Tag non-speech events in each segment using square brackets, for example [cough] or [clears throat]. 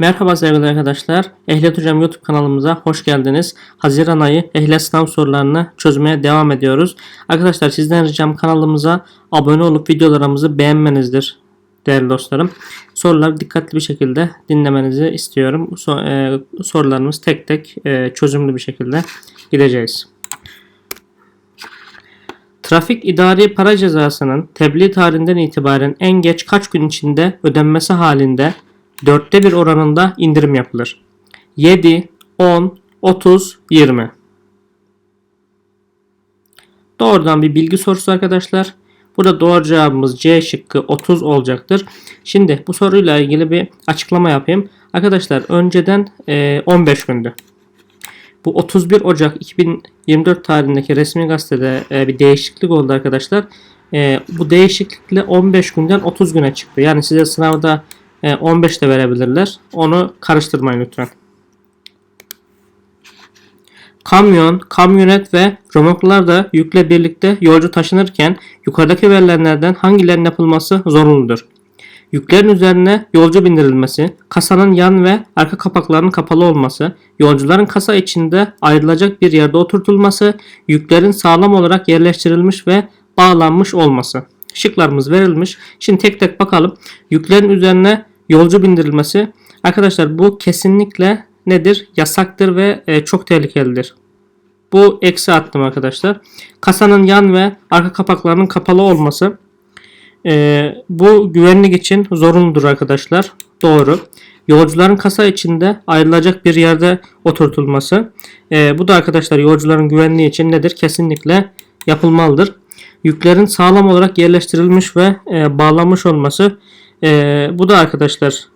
Merhaba sevgili arkadaşlar. Ehliyet Hocam YouTube kanalımıza hoş geldiniz. Haziran ayı ehliyet sınav sorularını çözmeye devam ediyoruz. Arkadaşlar sizden ricam kanalımıza abone olup videolarımızı beğenmenizdir değerli dostlarım. Soruları dikkatli bir şekilde dinlemenizi istiyorum. E, sorularımız tek tek e, çözümlü bir şekilde gideceğiz. Trafik idari para cezasının tebliğ tarihinden itibaren en geç kaç gün içinde ödenmesi halinde dörtte bir oranında indirim yapılır. 7, 10, 30, 20. Doğrudan bir bilgi sorusu arkadaşlar. Burada doğru cevabımız C şıkkı 30 olacaktır. Şimdi bu soruyla ilgili bir açıklama yapayım. Arkadaşlar önceden e, 15 gündü. Bu 31 Ocak 2024 tarihindeki resmi gazetede e, bir değişiklik oldu arkadaşlar. E, bu değişiklikle 15 günden 30 güne çıktı. Yani size sınavda e, 15 de verebilirler. Onu karıştırmayın lütfen. Kamyon, kamyonet ve römorklar da yükle birlikte yolcu taşınırken yukarıdaki verilenlerden hangilerinin yapılması zorunludur? Yüklerin üzerine yolcu bindirilmesi, kasanın yan ve arka kapaklarının kapalı olması, yolcuların kasa içinde ayrılacak bir yerde oturtulması, yüklerin sağlam olarak yerleştirilmiş ve bağlanmış olması. Şıklarımız verilmiş. Şimdi tek tek bakalım. Yüklerin üzerine yolcu bindirilmesi. Arkadaşlar bu kesinlikle nedir? Yasaktır ve e, çok tehlikelidir. Bu eksi attım arkadaşlar. Kasanın yan ve arka kapaklarının kapalı olması. e, bu güvenlik için zorunludur arkadaşlar. Doğru. Yolcuların kasa içinde ayrılacak bir yerde oturtulması. E, bu da arkadaşlar yolcuların güvenliği için nedir? Kesinlikle yapılmalıdır. Yüklerin sağlam olarak yerleştirilmiş ve e, bağlanmış olması. E, bu da arkadaşlar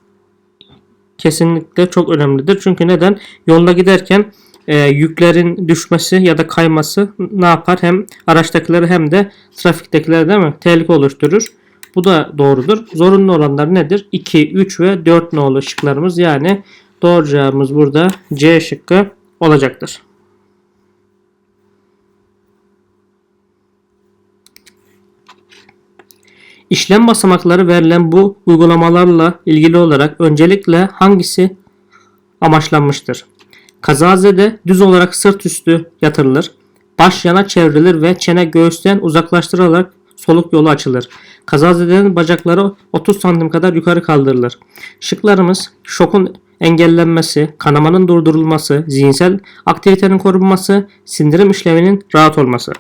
kesinlikle çok önemlidir. Çünkü neden? Yolda giderken e, yüklerin düşmesi ya da kayması ne yapar? Hem araçtakileri hem de trafiktekileri değil mi? Tehlike oluşturur. Bu da doğrudur. Zorunlu olanlar nedir? 2, 3 ve 4 nolu şıklarımız. Yani doğru cevabımız burada C şıkkı olacaktır. İşlem basamakları verilen bu uygulamalarla ilgili olarak öncelikle hangisi amaçlanmıştır? Kazazede düz olarak sırt üstü yatırılır. Baş yana çevrilir ve çene göğüsten uzaklaştırılarak soluk yolu açılır. Kazazedenin bacakları 30 santim kadar yukarı kaldırılır. Şıklarımız şokun engellenmesi, kanamanın durdurulması, zihinsel aktivitenin korunması, sindirim işleminin rahat olması.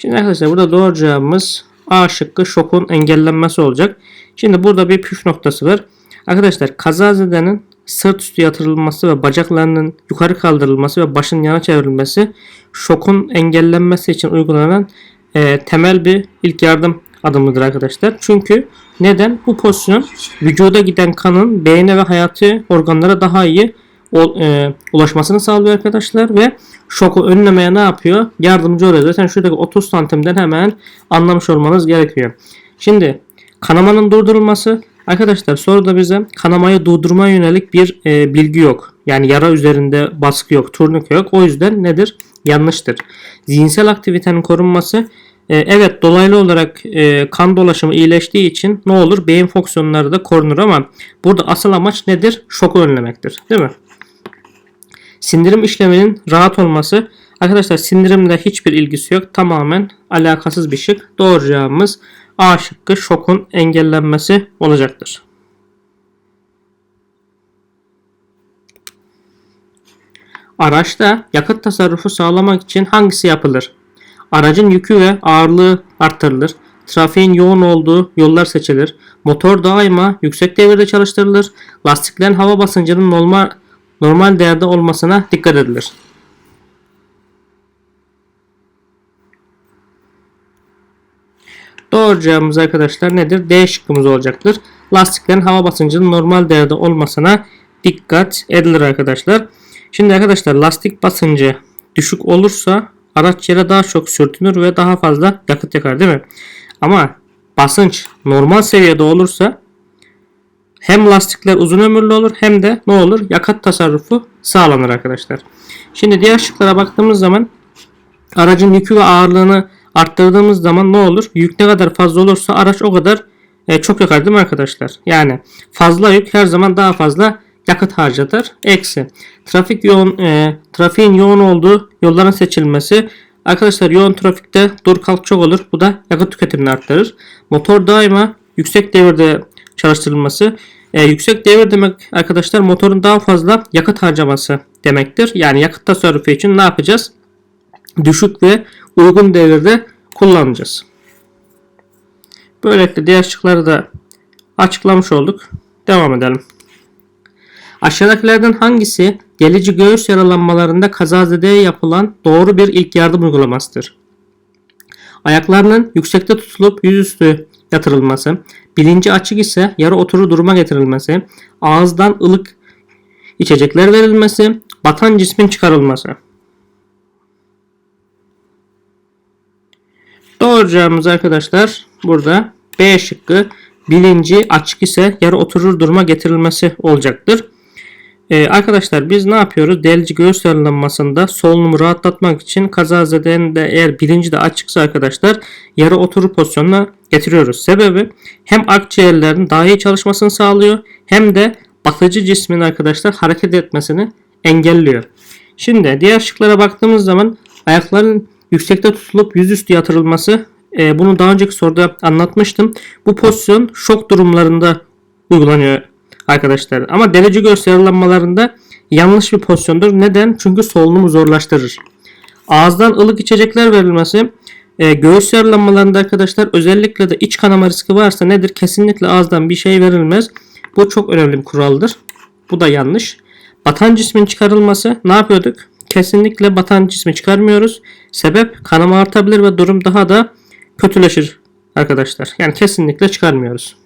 Şimdi arkadaşlar burada doğru cevabımız A şıkkı şokun engellenmesi olacak. Şimdi burada bir püf noktası var. Arkadaşlar kazazedenin sırt üstü yatırılması ve bacaklarının yukarı kaldırılması ve başın yana çevrilmesi şokun engellenmesi için uygulanan e, temel bir ilk yardım adımıdır arkadaşlar. Çünkü neden? Bu pozisyon vücuda giden kanın beyne ve hayati organlara daha iyi ulaşmasını sağlıyor arkadaşlar ve şoku önlemeye ne yapıyor? Yardımcı oluyor. Zaten şuradaki 30 santimden hemen anlamış olmanız gerekiyor. Şimdi kanamanın durdurulması arkadaşlar soruda bize kanamayı durdurmaya yönelik bir e, bilgi yok. Yani yara üzerinde baskı yok, turnike yok. O yüzden nedir? Yanlıştır. Zihinsel aktivitenin korunması e, evet dolaylı olarak e, kan dolaşımı iyileştiği için ne olur? Beyin fonksiyonları da korunur ama burada asıl amaç nedir? Şoku önlemektir. Değil mi? Sindirim işleminin rahat olması. Arkadaşlar sindirimle hiçbir ilgisi yok. Tamamen alakasız bir şık. Doğru cevabımız A şıkkı şokun engellenmesi olacaktır. Araçta yakıt tasarrufu sağlamak için hangisi yapılır? Aracın yükü ve ağırlığı arttırılır. Trafiğin yoğun olduğu yollar seçilir. Motor daima yüksek devirde çalıştırılır. Lastiklerin hava basıncının normal normal değerde olmasına dikkat edilir. Doğru cevabımız arkadaşlar nedir? D şıkkımız olacaktır. Lastiklerin hava basıncının normal değerde olmasına dikkat edilir arkadaşlar. Şimdi arkadaşlar lastik basıncı düşük olursa araç yere daha çok sürtünür ve daha fazla yakıt yakar değil mi? Ama basınç normal seviyede olursa hem lastikler uzun ömürlü olur hem de ne olur? Yakıt tasarrufu sağlanır arkadaşlar. Şimdi diğer şıklara baktığımız zaman aracın yükü ve ağırlığını arttırdığımız zaman ne olur? Yük ne kadar fazla olursa araç o kadar e, çok yakar değil mi arkadaşlar? Yani fazla yük her zaman daha fazla yakıt harcatır. Eksi. Trafik yoğun, e, trafiğin yoğun olduğu yolların seçilmesi. Arkadaşlar yoğun trafikte dur kalk çok olur. Bu da yakıt tüketimini arttırır. Motor daima yüksek devirde çalıştırılması. E, yüksek devir demek arkadaşlar motorun daha fazla yakıt harcaması demektir. Yani yakıt tasarrufu için ne yapacağız? Düşük ve uygun devirde kullanacağız. Böylelikle diğer şıkları da açıklamış olduk. Devam edelim. Aşağıdakilerden hangisi delici göğüs yaralanmalarında kazazedeye yapılan doğru bir ilk yardım uygulamasıdır? Ayaklarının yüksekte tutulup yüzüstü yatırılması, bilinci açık ise yarı oturur duruma getirilmesi, ağızdan ılık içecekler verilmesi, batan cismin çıkarılması. Doğru cevabımız arkadaşlar burada B şıkkı bilinci açık ise yarı oturur duruma getirilmesi olacaktır. Ee, arkadaşlar biz ne yapıyoruz? Delici göğüs yaralanmasında solunumu rahatlatmak için kazazedenin de eğer bilinci de açıksa arkadaşlar yarı oturur pozisyonuna getiriyoruz. Sebebi hem akciğerlerin daha iyi çalışmasını sağlıyor hem de batıcı cismin arkadaşlar hareket etmesini engelliyor. Şimdi diğer şıklara baktığımız zaman ayakların yüksekte tutulup yüzüstü yatırılması e, bunu daha önceki soruda anlatmıştım. Bu pozisyon şok durumlarında uygulanıyor arkadaşlar. Ama delici göğüs yaralanmalarında yanlış bir pozisyondur. Neden? Çünkü solunumu zorlaştırır. Ağızdan ılık içecekler verilmesi e, göğüs yaralanmalarında arkadaşlar özellikle de iç kanama riski varsa nedir? Kesinlikle ağızdan bir şey verilmez. Bu çok önemli bir kuraldır. Bu da yanlış. Batan cismin çıkarılması ne yapıyorduk? Kesinlikle batan cismi çıkarmıyoruz. Sebep kanama artabilir ve durum daha da kötüleşir arkadaşlar. Yani kesinlikle çıkarmıyoruz.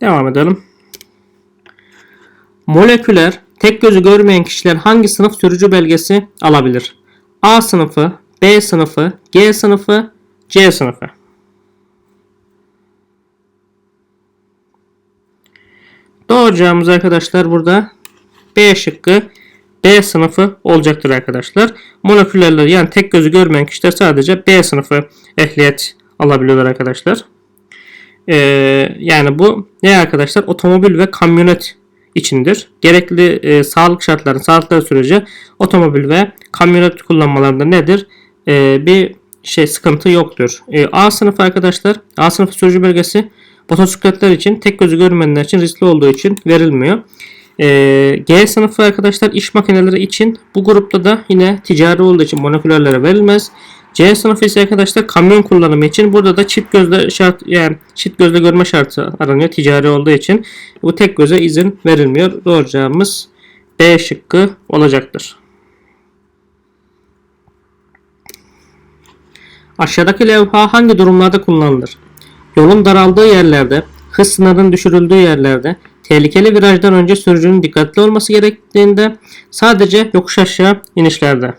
Devam edelim. Moleküler tek gözü görmeyen kişiler hangi sınıf sürücü belgesi alabilir? A sınıfı, B sınıfı, G sınıfı, C sınıfı. Doğru cevabımız arkadaşlar burada B şıkkı B sınıfı olacaktır arkadaşlar. Moleküllerler yani tek gözü görmeyen kişiler sadece B sınıfı ehliyet alabiliyorlar arkadaşlar. Ee, yani bu ne arkadaşlar? Otomobil ve kamyonet içindir. Gerekli e, sağlık şartlarının sağlıkları sürece otomobil ve kamyonet kullanmalarında nedir? E, bir şey sıkıntı yoktur. E, A sınıfı arkadaşlar A sınıfı sürücü belgesi motosikletler için tek gözü görmeyenler için riskli olduğu için verilmiyor. E, G sınıfı arkadaşlar iş makineleri için bu grupta da yine ticari olduğu için monokülerlere verilmez. C sınıfı ise arkadaşlar kamyon kullanımı için burada da çift gözle şart yani çift gözle görme şartı aranıyor ticari olduğu için. Bu tek göze izin verilmiyor. Doğru cevabımız B şıkkı olacaktır. Aşağıdaki levha hangi durumlarda kullanılır? Yolun daraldığı yerlerde, hız sınırının düşürüldüğü yerlerde, tehlikeli virajdan önce sürücünün dikkatli olması gerektiğinde, sadece yokuş aşağı inişlerde.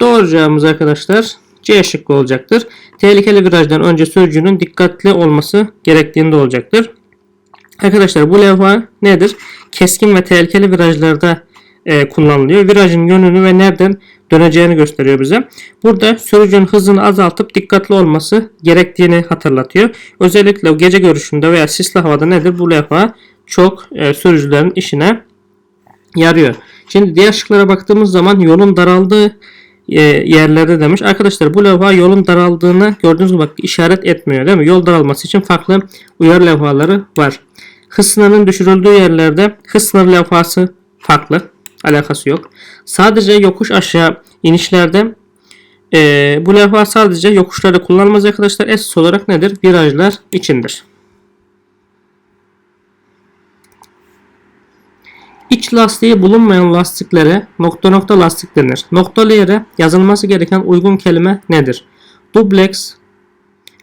Doğru cevabımız arkadaşlar C şıkkı olacaktır. Tehlikeli virajdan önce sürücünün dikkatli olması gerektiğinde olacaktır. Arkadaşlar bu levha nedir? Keskin ve tehlikeli virajlarda e, kullanılıyor. Virajın yönünü ve nereden döneceğini gösteriyor bize. Burada sürücünün hızını azaltıp dikkatli olması gerektiğini hatırlatıyor. Özellikle gece görüşünde veya sisli havada nedir? Bu levha çok e, sürücülerin işine yarıyor. Şimdi diğer şıklara baktığımız zaman yolun daraldığı yerlerde demiş. Arkadaşlar bu levha yolun daraldığını gördüğünüz gibi bak işaret etmiyor değil mi? Yol daralması için farklı uyarı levhaları var. Hız sınırının düşürüldüğü yerlerde hız sınır levhası farklı. Alakası yok. Sadece yokuş aşağı inişlerde e, bu levha sadece yokuşlarda kullanılmaz arkadaşlar. Esas olarak nedir? Virajlar içindir. İç lastiği bulunmayan lastiklere nokta nokta lastik denir. Noktalı yere yazılması gereken uygun kelime nedir? Dublex,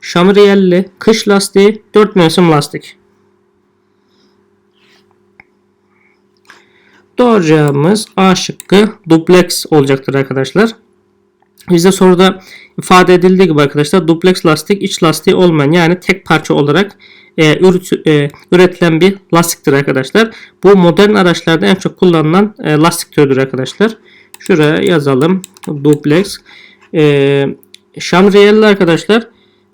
şamiriyelli, kış lastiği, dört mevsim lastik. Doğru cevabımız A şıkkı duplex olacaktır arkadaşlar. Bizde soruda ifade edildiği gibi arkadaşlar duplex lastik iç lastiği olmayan yani tek parça olarak e, üret, e, üretilen bir lastiktir arkadaşlar. Bu modern araçlarda en çok kullanılan e, lastik türüdür arkadaşlar. Şuraya yazalım. Duplex. Ee, şamriyelli arkadaşlar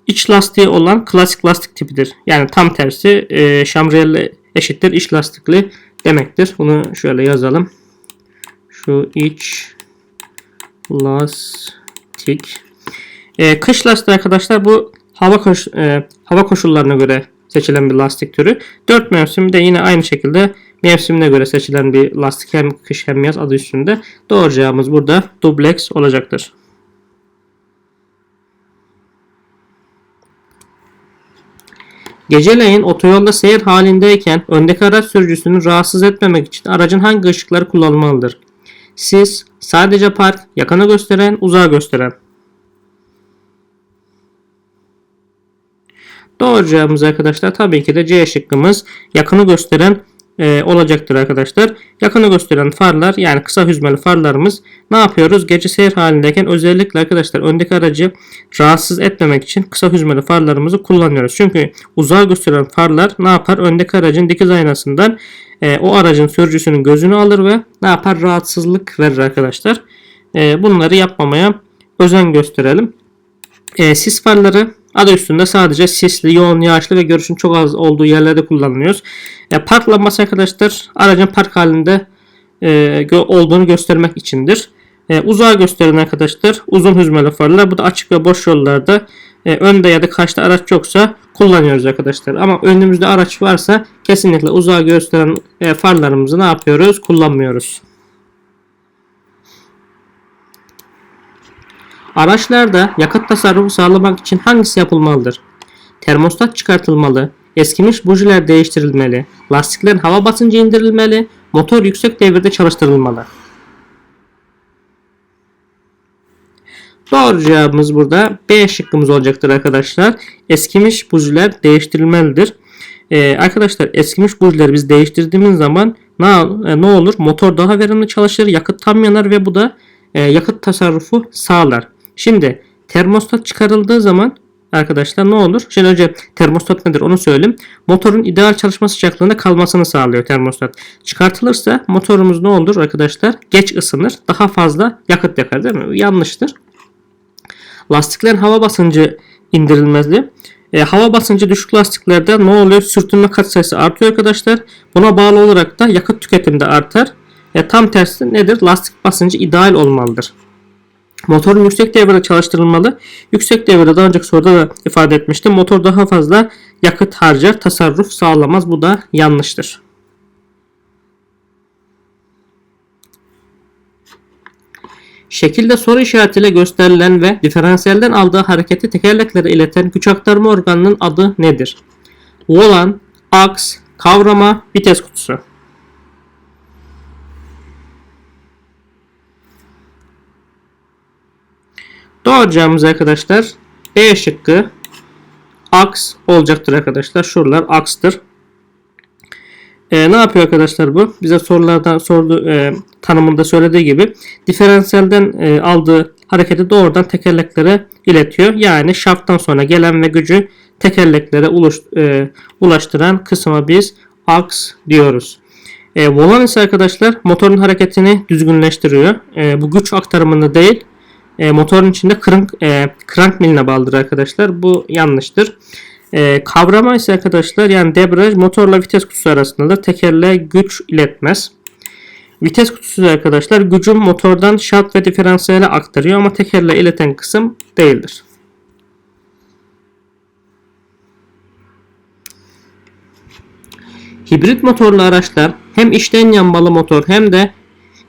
iç lastiği olan klasik lastik tipidir. Yani tam tersi e, şamriyelli eşittir iç lastikli demektir. Bunu şöyle yazalım. Şu iç lastik. Ee, kış lastiği arkadaşlar bu hava koş, e, hava koşullarına göre seçilen bir lastik türü. 4 mevsim de yine aynı şekilde mevsimine göre seçilen bir lastik hem kış hem yaz adı üstünde. Doğru cevabımız burada duplex olacaktır. Geceleyin otoyolda seyir halindeyken öndeki araç sürücüsünü rahatsız etmemek için aracın hangi ışıkları kullanılmalıdır? Sis, sadece park, yakını gösteren, uzağı gösteren. Doğru cevabımız arkadaşlar tabii ki de C şıkkımız yakını gösteren e, olacaktır arkadaşlar. Yakını gösteren farlar yani kısa hüzmeli farlarımız ne yapıyoruz? Gece seyir halindeyken özellikle arkadaşlar öndeki aracı rahatsız etmemek için kısa hüzmeli farlarımızı kullanıyoruz. Çünkü uzağa gösteren farlar ne yapar? Öndeki aracın dikiz aynasından e, o aracın sürücüsünün gözünü alır ve ne yapar? Rahatsızlık verir arkadaşlar. E, bunları yapmamaya özen gösterelim. E, sis farları adı üstünde sadece sisli, yoğun, yağışlı ve görüşün çok az olduğu yerlerde kullanılıyoruz. E, park lambası arkadaşlar aracın park halinde e, gö- olduğunu göstermek içindir. E, uzağa gösteren arkadaşlar uzun hüzmeli farlar. Bu da açık ve boş yollarda e, önde ya da karşıda araç yoksa kullanıyoruz arkadaşlar. Ama önümüzde araç varsa kesinlikle uzağa gösteren e, farlarımızı ne yapıyoruz? Kullanmıyoruz. Araçlarda yakıt tasarrufu sağlamak için hangisi yapılmalıdır? Termostat çıkartılmalı, eskimiş bujiler değiştirilmeli, lastiklerin hava basıncı indirilmeli, motor yüksek devirde çalıştırılmalı. Doğru cevabımız burada B şıkkımız olacaktır arkadaşlar. Eskimiş bujiler değiştirilmelidir. Ee, arkadaşlar eskimiş bujileri biz değiştirdiğimiz zaman ne, e, ne olur? Motor daha verimli çalışır, yakıt tam yanar ve bu da e, yakıt tasarrufu sağlar. Şimdi termostat çıkarıldığı zaman arkadaşlar ne olur? Şimdi önce termostat nedir onu söyleyeyim. Motorun ideal çalışma sıcaklığında kalmasını sağlıyor termostat. Çıkartılırsa motorumuz ne olur arkadaşlar? Geç ısınır. Daha fazla yakıt yakar değil mi? Yanlıştır. Lastiklerin hava basıncı indirilmezdi. E, hava basıncı düşük lastiklerde ne oluyor? Sürtünme katsayısı artıyor arkadaşlar. Buna bağlı olarak da yakıt tüketimi de artar. E, tam tersi nedir? Lastik basıncı ideal olmalıdır. Motorun yüksek devirde çalıştırılmalı. Yüksek devirde daha önceki soruda da ifade etmiştim. Motor daha fazla yakıt harcar, tasarruf sağlamaz. Bu da yanlıştır. Şekilde soru işaretiyle gösterilen ve diferansiyelden aldığı hareketi tekerleklere ileten güç aktarma organının adı nedir? Volan, aks, kavrama, vites kutusu. Doğru arkadaşlar B şıkkı aks olacaktır arkadaşlar. Şuralar akstır. Ee, ne yapıyor arkadaşlar bu? Bize sorulardan sordu e, tanımında söylediği gibi diferansiyelden e, aldığı hareketi doğrudan tekerleklere iletiyor. Yani şafttan sonra gelen ve gücü tekerleklere uluş, e, ulaştıran kısma biz aks diyoruz. E, volan ise arkadaşlar motorun hareketini düzgünleştiriyor. E, bu güç aktarımını değil e, motorun içinde crank, e, crank miline bağlıdır arkadaşlar. Bu yanlıştır. E, kavrama ise arkadaşlar yani debriyaj motorla vites kutusu arasında da tekerleğe güç iletmez. Vites kutusu da arkadaşlar gücün motordan şaft ve diferansiyele aktarıyor ama tekerleğe ileten kısım değildir. Hibrit motorlu araçlar hem içten yanmalı motor hem de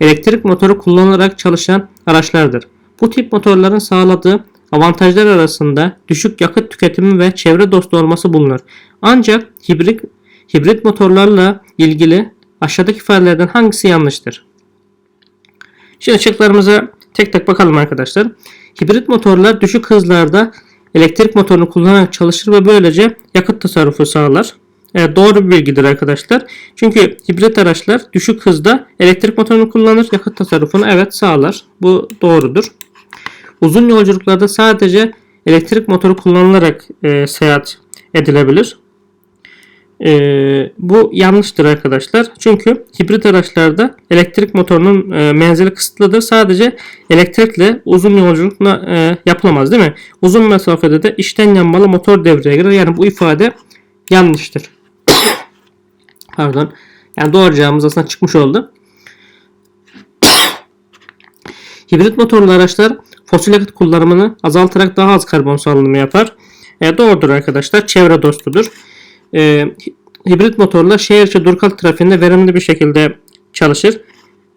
elektrik motoru kullanılarak çalışan araçlardır. Bu tip motorların sağladığı avantajlar arasında düşük yakıt tüketimi ve çevre dostu olması bulunur. Ancak hibrit, hibrit motorlarla ilgili aşağıdaki ifadelerden hangisi yanlıştır? Şimdi açıklarımıza tek tek bakalım arkadaşlar. Hibrit motorlar düşük hızlarda elektrik motorunu kullanarak çalışır ve böylece yakıt tasarrufu sağlar. E, doğru bir bilgidir arkadaşlar. Çünkü hibrit araçlar düşük hızda elektrik motorunu kullanır, yakıt tasarrufunu evet sağlar. Bu doğrudur. Uzun yolculuklarda sadece elektrik motoru kullanılarak e, seyahat edilebilir. Ee, bu yanlıştır arkadaşlar. Çünkü hibrit araçlarda elektrik motorunun e, menzili kısıtlıdır. Sadece elektrikle uzun yolculuk e, yapılamaz değil mi? Uzun mesafede de içten yanmalı motor devreye girer. Yani bu ifade yanlıştır. [coughs] Pardon. Yani doğru cevabımız aslında çıkmış oldu. [coughs] Hibrit motorlu araçlar fosil yakıt kullanımını azaltarak daha az karbon salınımı yapar. E, doğrudur arkadaşlar. Çevre dostudur. E, hibrit motorlar şehir içi durkal trafiğinde verimli bir şekilde çalışır.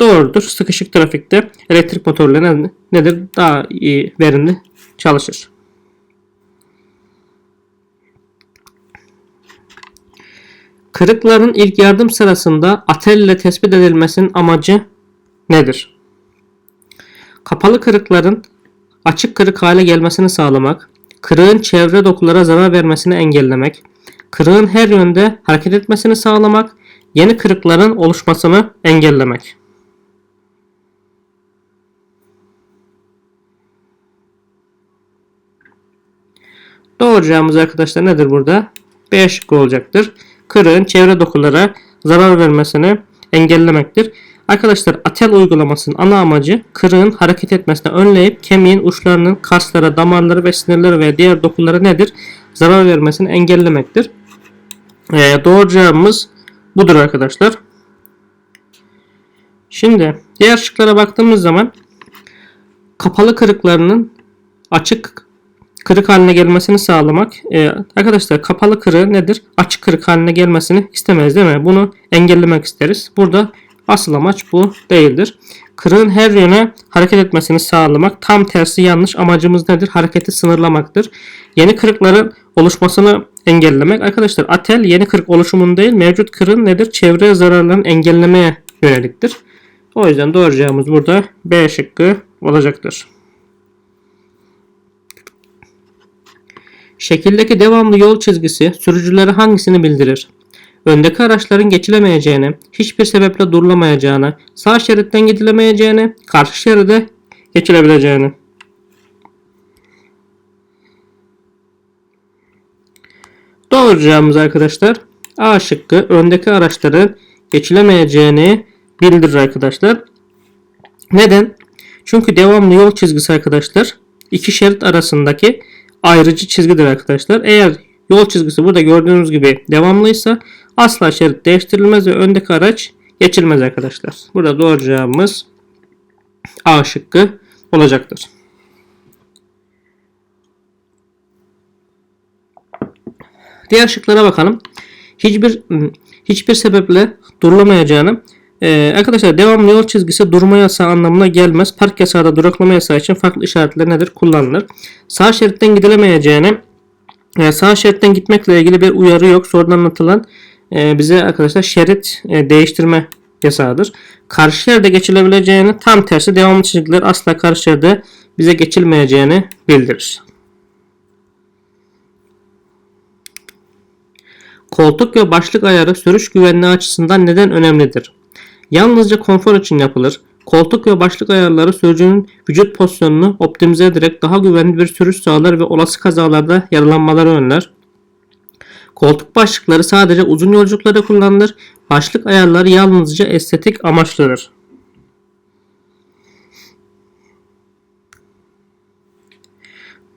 Doğrudur. Sıkışık trafikte elektrik motorları nedir? Daha iyi verimli çalışır. Kırıkların ilk yardım sırasında atel ile tespit edilmesinin amacı nedir? Kapalı kırıkların açık kırık hale gelmesini sağlamak, kırığın çevre dokulara zarar vermesini engellemek, kırığın her yönde hareket etmesini sağlamak, yeni kırıkların oluşmasını engellemek. Doğru cevabımız arkadaşlar nedir burada? B şıkkı olacaktır. Kırığın çevre dokulara zarar vermesini engellemektir. Arkadaşlar atel uygulamasının ana amacı kırığın hareket etmesini önleyip kemiğin uçlarının kaslara, damarları ve sinirleri ve diğer dokulara nedir? Zarar vermesini engellemektir. Ee, doğru cevabımız budur arkadaşlar. Şimdi diğer şıklara baktığımız zaman kapalı kırıklarının açık kırık haline gelmesini sağlamak. Ee, arkadaşlar kapalı kırığı nedir? Açık kırık haline gelmesini istemeyiz değil mi? Bunu engellemek isteriz. Burada asıl amaç bu değildir. Kırığın her yöne hareket etmesini sağlamak. Tam tersi yanlış. Amacımız nedir? Hareketi sınırlamaktır. Yeni kırıkların oluşmasını engellemek. Arkadaşlar atel yeni kırık oluşumun değil mevcut kırığın nedir? Çevre zararlarını engellemeye yöneliktir. O yüzden doğru cevabımız burada B şıkkı olacaktır. Şekildeki devamlı yol çizgisi sürücülere hangisini bildirir? Öndeki araçların geçilemeyeceğini, hiçbir sebeple durulamayacağını, sağ şeritten gidilemeyeceğini, karşı şeride geçilebileceğini. Doğru cevabımız arkadaşlar A şıkkı öndeki araçların geçilemeyeceğini bildirir arkadaşlar. Neden? Çünkü devamlı yol çizgisi arkadaşlar iki şerit arasındaki ayrıcı çizgidir arkadaşlar. Eğer yol çizgisi burada gördüğünüz gibi devamlıysa asla şerit değiştirilmez ve öndeki araç geçilmez arkadaşlar. Burada doğru cevabımız A şıkkı olacaktır. Diğer şıklara bakalım. Hiçbir hiçbir sebeple durulamayacağını ee, arkadaşlar devamlı yol çizgisi durma yasağı anlamına gelmez. Park yasağı da duraklama yasağı için farklı işaretler nedir? Kullanılır. Sağ şeritten gidilemeyeceğini e, sağ şeritten gitmekle ilgili bir uyarı yok. Sonradan anlatılan bize arkadaşlar şerit e, değiştirme yasağıdır. Karşı yerde geçilebileceğini tam tersi devamlı çizgiler asla karşı yerde bize geçilmeyeceğini bildirir. Koltuk ve başlık ayarı sürüş güvenliği açısından neden önemlidir? Yalnızca konfor için yapılır. Koltuk ve başlık ayarları sürücünün vücut pozisyonunu optimize ederek daha güvenli bir sürüş sağlar ve olası kazalarda yaralanmaları önler. Koltuk başlıkları sadece uzun yolculuklarda kullanılır. Başlık ayarları yalnızca estetik amaçlıdır.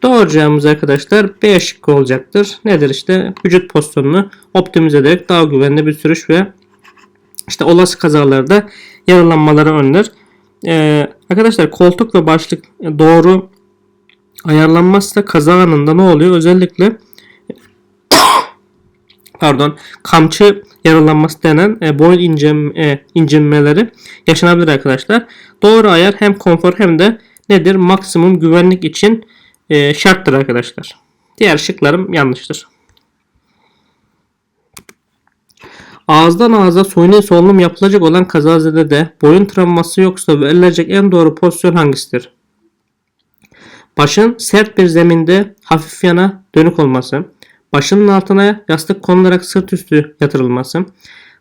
Doğru arkadaşlar B şıkkı olacaktır. Nedir işte vücut pozisyonunu optimize ederek daha güvenli bir sürüş ve işte olası kazalarda yaralanmaları önler. Ee, arkadaşlar koltuk ve başlık doğru ayarlanmazsa kaza anında ne oluyor? Özellikle pardon kamçı yaralanması denen e, boyun incem, e, incinmeleri yaşanabilir arkadaşlar. Doğru ayar hem konfor hem de nedir? Maksimum güvenlik için e, şarttır arkadaşlar. Diğer şıklarım yanlıştır. Ağızdan ağza suni solunum yapılacak olan kazazede boyun travması yoksa verilecek en doğru pozisyon hangisidir? Başın sert bir zeminde hafif yana dönük olması, başının altına yastık konularak sırt üstü yatırılması,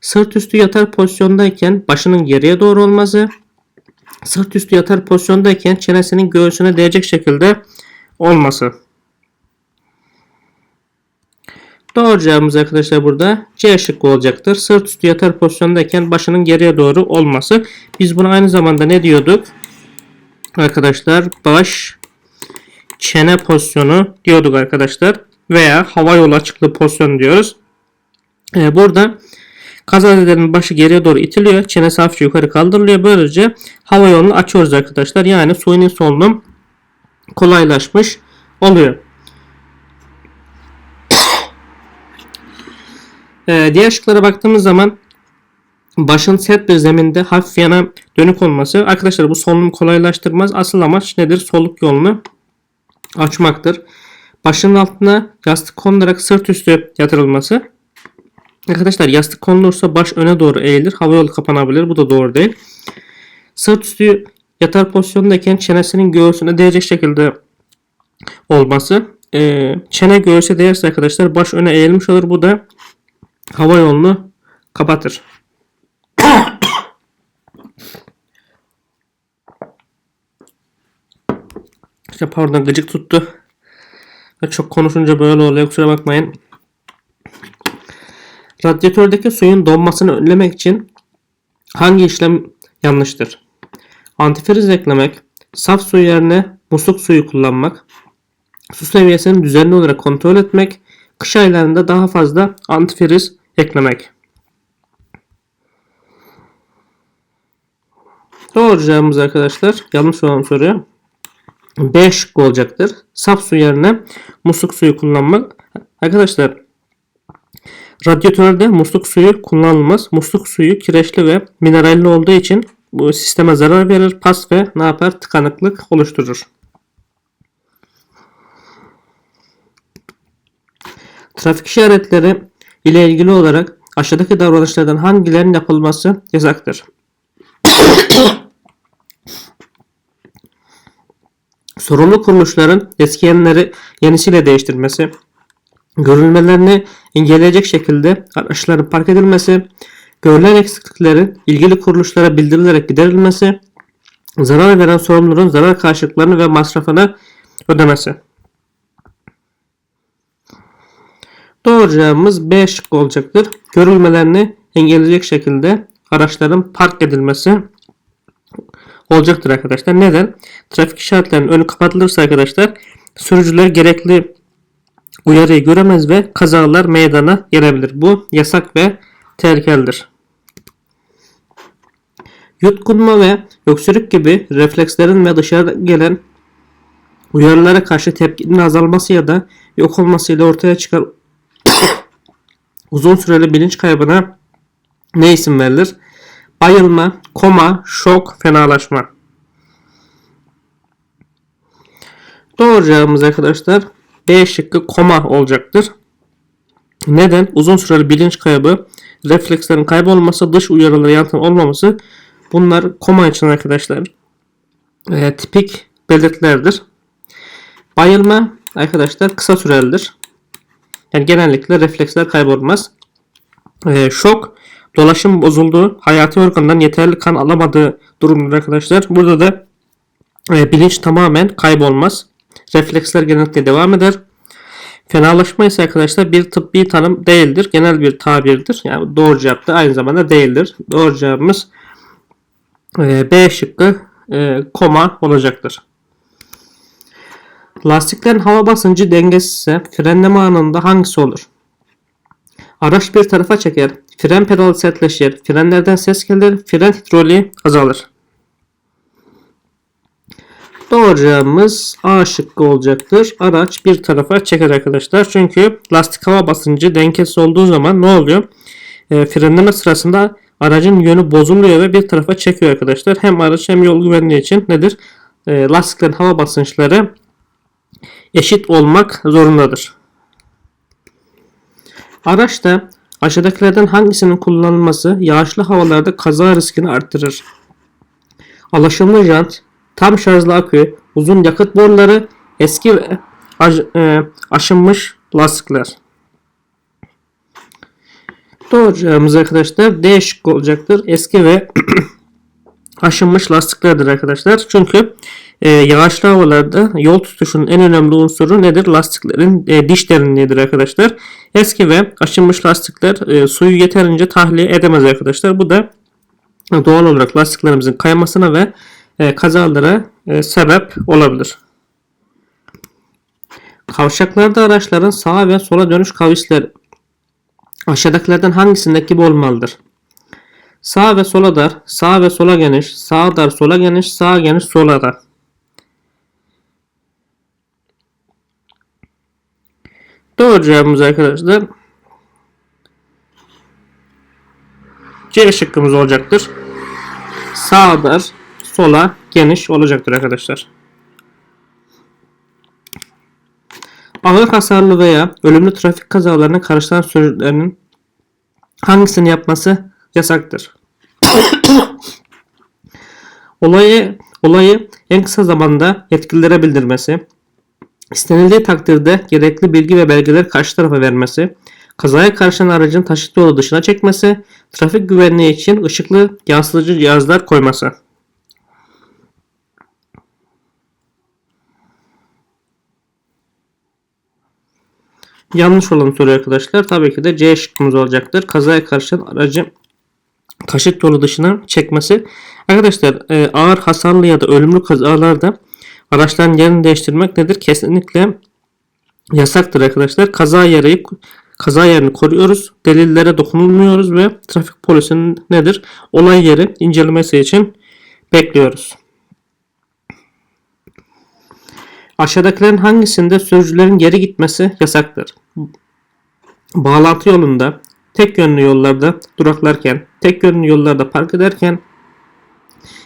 sırt üstü yatar pozisyondayken başının geriye doğru olması, sırt üstü yatar pozisyondayken çenesinin göğsüne değecek şekilde olması. Doğru cevabımız arkadaşlar burada C şıkkı olacaktır. Sırt üstü yatar pozisyondayken başının geriye doğru olması. Biz buna aynı zamanda ne diyorduk? Arkadaşlar baş çene pozisyonu diyorduk arkadaşlar. Veya hava yolu açıklığı pozisyonu diyoruz. Ee, burada kazazedenin başı geriye doğru itiliyor. Çenesi hafifçe yukarı kaldırılıyor. Böylece hava yolunu açıyoruz arkadaşlar. Yani suyun solunum kolaylaşmış oluyor. Ee, diğer şıklara baktığımız zaman başın sert bir zeminde hafif yana dönük olması. Arkadaşlar bu solunum kolaylaştırmaz. Asıl amaç nedir? Soluk yolunu açmaktır. Başın altına yastık konularak sırt üstü yatırılması. Arkadaşlar yastık konulursa baş öne doğru eğilir. Hava yolu kapanabilir. Bu da doğru değil. Sırt üstü yatar pozisyondayken çenesinin göğsüne değecek şekilde olması. Ee, çene göğüse değerse arkadaşlar baş öne eğilmiş olur. Bu da hava yolunu kapatır. [coughs] İşte pardon gıcık tuttu. Çok konuşunca böyle oluyor kusura bakmayın. Radyatördeki suyun donmasını önlemek için hangi işlem yanlıştır? Antifriz eklemek, saf su yerine musluk suyu kullanmak, su seviyesini düzenli olarak kontrol etmek, kış aylarında daha fazla antifriz eklemek. Doğru cevabımız arkadaşlar. Yanlış olan soruya B şıkkı olacaktır. Saf su yerine musluk suyu kullanmak. Arkadaşlar radyatörde musluk suyu kullanılmaz. Musluk suyu kireçli ve mineralli olduğu için bu sisteme zarar verir, pas ve ne yapar? Tıkanıklık oluşturur. Trafik işaretleri ile ilgili olarak aşağıdaki davranışlardan hangilerinin yapılması yasaktır? Sorumlu kuruluşların eskiyenleri yenisiyle değiştirmesi, görülmelerini engelleyecek şekilde araçların park edilmesi, görülen eksikliklerin ilgili kuruluşlara bildirilerek giderilmesi, zarar veren sorumlunun zarar karşılıklarını ve masrafını ödemesi. Doğru cevabımız B şıkkı olacaktır. Görülmelerini engelleyecek şekilde araçların park edilmesi olacaktır arkadaşlar. Neden? Trafik işaretlerinin önü kapatılırsa arkadaşlar sürücüler gerekli uyarıyı göremez ve kazalar meydana gelebilir. Bu yasak ve tehlikelidir. Yutkunma ve öksürük gibi reflekslerin ve dışarı gelen uyarılara karşı tepkinin azalması ya da yok olmasıyla ortaya çıkan [coughs] uzun süreli bilinç kaybına ne isim verilir? Bayılma, koma, şok, fenalaşma. Doğru cevabımız arkadaşlar B şıkkı koma olacaktır. Neden? Uzun süreli bilinç kaybı, reflekslerin kaybolması, dış uyarılara yansın olmaması bunlar koma için arkadaşlar e, tipik belirtilerdir. Bayılma arkadaşlar kısa sürelidir. Yani genellikle refleksler kaybolmaz. E, şok dolaşım bozulduğu, hayati organdan yeterli kan alamadığı durumdur arkadaşlar. Burada da e, bilinç tamamen kaybolmaz. Refleksler genellikle devam eder. Fenalaşma ise arkadaşlar bir tıbbi tanım değildir. Genel bir tabirdir. Yani doğru cevap da aynı zamanda değildir. Doğru cevabımız e, B şıkkı e, koma olacaktır. Lastiklerin hava basıncı dengesizse frenleme anında hangisi olur? Araç bir tarafa çeker, fren pedalı sertleşir, frenlerden ses gelir, fren hidroliği azalır. Doğru cevabımız A şıkkı olacaktır. Araç bir tarafa çeker arkadaşlar. Çünkü lastik hava basıncı dengesiz olduğu zaman ne oluyor? E, frenleme sırasında aracın yönü bozuluyor ve bir tarafa çekiyor arkadaşlar. Hem araç hem yol güvenliği için nedir? E, lastiklerin hava basınçları eşit olmak zorundadır. Araçta aşağıdakilerden hangisinin kullanılması yağışlı havalarda kaza riskini arttırır? Alaşımlı jant, tam şarjlı akü, uzun yakıt boruları, eski ve e, aşınmış lastikler. Doğru cevabımız arkadaşlar D şıkkı olacaktır. Eski ve [clears throat] aşınmış lastiklerdir arkadaşlar. Çünkü e, yağışlı havalarda yol tutuşunun en önemli unsuru nedir? Lastiklerin e, diş derinliğidir arkadaşlar. Eski ve aşınmış lastikler e, suyu yeterince tahliye edemez arkadaşlar. Bu da doğal olarak lastiklerimizin kaymasına ve e, kazalara e, sebep olabilir. Kavşaklarda araçların sağa ve sola dönüş kavisleri aşağıdakilerden hangisindeki gibi olmalıdır? Sağ ve sola dar, sağ ve sola geniş, sağ dar, sola geniş, sağ geniş, sola dar. Doğru cevabımız arkadaşlar C şıkkımız olacaktır. Sağ dar, sola geniş olacaktır arkadaşlar. Ağır hasarlı veya ölümlü trafik kazalarına karışılan sürücülerin hangisini yapması yasaktır? [coughs] olayı olayı en kısa zamanda yetkililere bildirmesi, istenildiği takdirde gerekli bilgi ve belgeleri karşı tarafa vermesi, kazaya karışan aracın taşıt yolu dışına çekmesi, trafik güvenliği için ışıklı yansıtıcı cihazlar koyması. Yanlış olan soru arkadaşlar. Tabii ki de C şıkkımız olacaktır. Kazaya karışan aracı taşıt yolu dışına çekmesi. Arkadaşlar e, ağır hasarlı ya da ölümlü kazalarda araçların yerini değiştirmek nedir? Kesinlikle yasaktır arkadaşlar. Kaza yeri kaza yerini koruyoruz. Delillere dokunulmuyoruz ve trafik polisinin nedir? Olay yeri incelemesi için bekliyoruz. Aşağıdakilerin hangisinde sürücülerin geri gitmesi yasaktır? Bağlantı yolunda, tek yönlü yollarda duraklarken, tek yönlü yollarda park ederken,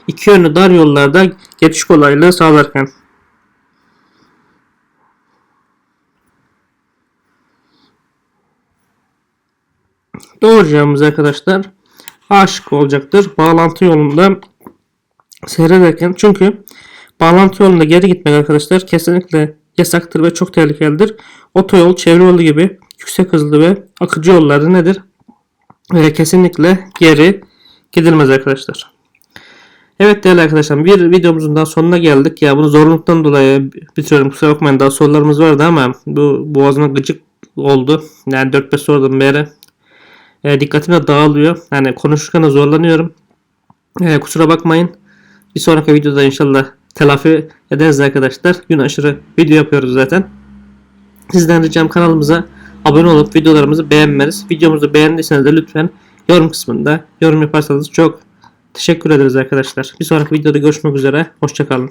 iki yönlü dar yollarda geçiş kolaylığı sağlarken. Doğru cevabımız arkadaşlar A şıkkı olacaktır. Bağlantı yolunda seyrederken çünkü bağlantı yolunda geri gitmek arkadaşlar kesinlikle yasaktır ve çok tehlikelidir. Otoyol, çevre yolu gibi yüksek hızlı ve akıcı yollarda nedir? Ve kesinlikle geri gidilmez arkadaşlar. Evet değerli arkadaşlar bir videomuzun daha sonuna geldik. Ya bunu zorunluluktan dolayı bitiriyorum kusura bakmayın daha sorularımız vardı ama bu boğazıma gıcık oldu. Yani 4-5 sorudan beri e, dikkatim de dağılıyor. Yani konuşurken de zorlanıyorum. E, kusura bakmayın. Bir sonraki videoda inşallah telafi ederiz arkadaşlar. Gün aşırı video yapıyoruz zaten. Sizden ricam kanalımıza abone olup videolarımızı beğenmeniz. Videomuzu beğendiyseniz de lütfen yorum kısmında yorum yaparsanız çok teşekkür ederiz arkadaşlar. Bir sonraki videoda görüşmek üzere. Hoşçakalın.